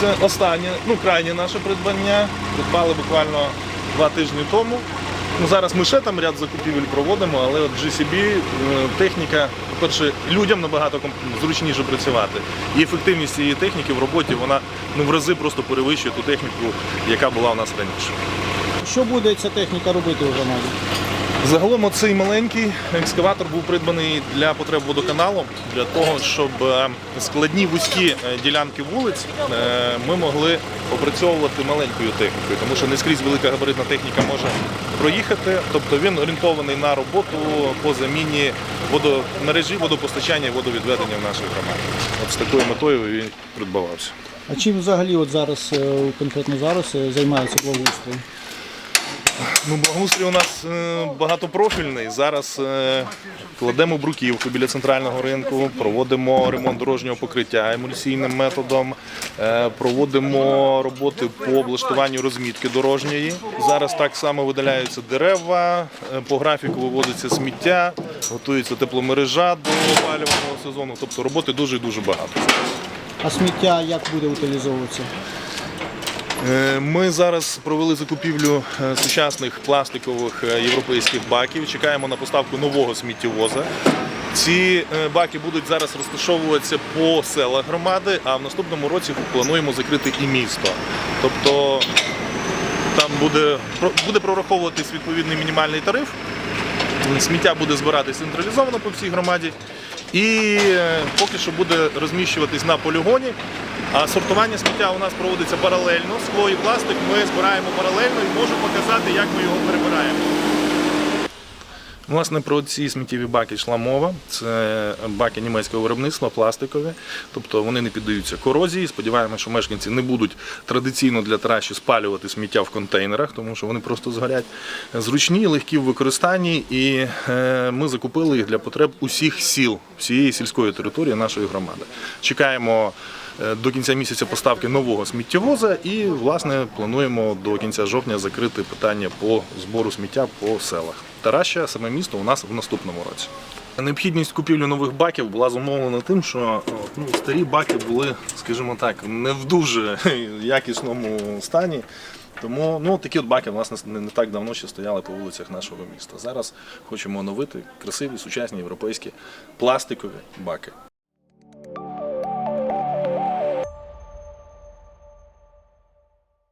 Це останнє, ну крайнє наше придбання. Придбали буквально два тижні тому. Ну, зараз ми ще там ряд закупівель проводимо, але от GCB е, техніка, по-перше, людям набагато зручніше працювати. І ефективність цієї техніки в роботі вона ну, в рази просто перевищує ту техніку, яка була у нас раніше. Що буде ця техніка робити у громаді? Загалом оцей маленький екскаватор був придбаний для потреб водоканалу, для того, щоб е, складні вузькі е, ділянки вулиць е, ми могли опрацьовувати маленькою технікою, тому що не скрізь велика габаритна техніка може проїхати. Тобто він орієнтований на роботу по заміні водомережі, водопостачання і водовідведення в нашій громаді. От з такою метою він придбавався. А чим взагалі от зараз, конкретно зараз займається благоустрій? Ну, благоустрій у нас е, багатопрофільний. Зараз е, кладемо бруківку біля центрального ринку, проводимо ремонт дорожнього покриття емульсійним методом, е, проводимо роботи по облаштуванню розмітки дорожньої. Зараз так само видаляються дерева, по графіку вивозиться сміття, готується тепломережа до опалювального сезону. Тобто роботи дуже дуже багато. А сміття як буде утилізовуватися? Е, Ми зараз провели закупівлю е, сучасних пластикових е, європейських баків. Чекаємо на поставку нового сміттєвоза. Ці баки будуть зараз розташовуватися по селах громади, а в наступному році плануємо закрити і місто. Тобто там буде, буде прораховуватись відповідний мінімальний тариф. Сміття буде збиратись централізовано по всій громаді. І поки що буде розміщуватись на полігоні. Сортування сміття у нас проводиться паралельно. Скло і пластик ми збираємо паралельно і можу показати, як ми його перебираємо. Власне, про ці сміттєві баки йшла мова. Це баки німецького виробництва, пластикові, тобто вони не піддаються корозії. Сподіваємося, що мешканці не будуть традиційно для траші спалювати сміття в контейнерах, тому що вони просто згорять. Зручні, легкі в використанні, і е, ми закупили їх для потреб усіх сіл, всієї сільської території нашої громади. Чекаємо. Е, До кінця місяця поставки нового сміттєвоза і власне плануємо до кінця жовтня закрити питання по збору сміття по селах. Тараща, саме місто у нас в наступному році. Необхідність купівлі нових баків була зумовлена тим, що ну, старі баки були, скажімо так, не в дуже якісному стані. Тому ну, такі от баки власне, не, не так давно ще стояли по вулицях нашого міста. Зараз хочемо оновити красиві, сучасні європейські пластикові баки.